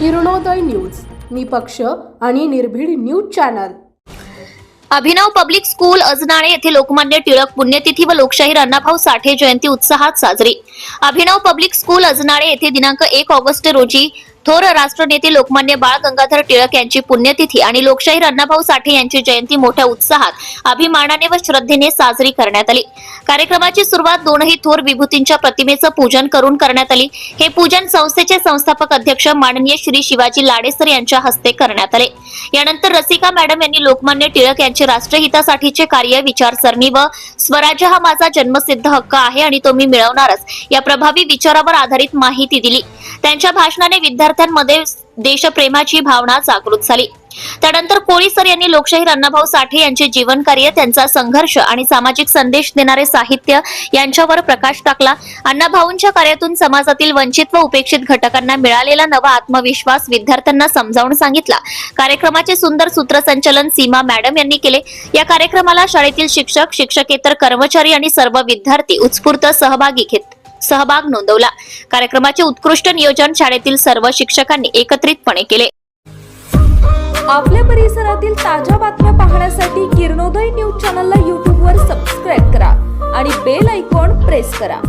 Kiranoday news निपक्ष आणि निर्भीड news channel. Abhinav public school Ajnale येथे लोकमान्य टिळक पुण्यतिथी व लोकशाहीर अण्णाभाऊ साठे जयंती उत्साहात साजरी. अभिनव पब्लिक स्कूल अजनाळे येथे दिनांक एक ऑगस्ट रोजी थोर राष्ट्रनेते लोकमान्य बाळ गंगाधर टिळक यांची पुण्यतिथी आणि लोकशाहीर अण्णाभाऊ साठे यांची जयंती मोठ्या उत्साहात अभिमानाने व श्रद्धेने साजरी करण्यात आली. कार्यक्रमाची सुरुवात दोनही थोर विभूतींच्या प्रतिमेचं पूजन करून करण्यात आली. हे पूजन संस्थेचे संस्थापक अध्यक्ष माननीय श्री शिवाजी लाडेसर यांच्या हस्ते करण्यात आले. यानंतर रसिका मॅडम यांनी लोकमान्य टिळक यांचे राष्ट्रहितासाठीचे कार्य विचारसरणी व स्वराज्य हा माझा जन्मसिद्ध हक्क आहे आणि तो मी मिळवणारच या प्रभावी विचारावर आधारित माहिती दिली. त्यांच्या भाषणाने विद्यार्थ्यांमध्ये देशप्रेमाची भावना जागृत झाली. त्यानंतर कोळी सर यांनी लोकशाहीर अण्णाभाऊ साठे यांचे जीवनकार्य त्यांचा संघर्ष आणि सामाजिक संदेश देणारे साहित्य यांच्यावर प्रकाश टाकला. अण्णाभाऊंच्या कार्यातून समाजातील वंचित व उपेक्षित घटकांना मिळालेला नवा आत्मविश्वास विद्यार्थ्यांना समजावून सांगितला. कार्यक्रमाचे सुंदर सूत्रसंचलन सीमा मॅडम यांनी केले. या कार्यक्रमाला शाळेतील शिक्षक शिक्षकेतर कर्मचारी आणि सर्व विद्यार्थी उत्स्फूर्त सहभागी घेत सहभाग नोंदवला. कार्यक्रमाचे उत्कृष्ट नियोजन शाळेतील सर्व शिक्षकांनी एकत्रितपणे केले. आपल्या परिसरातील ताज्या बातम्या पाहण्यासाठी किरणोदय न्यूज चॅनलला यूट्यूबवर सबस्क्राईब करा आणि बेल आयकॉन प्रेस करा.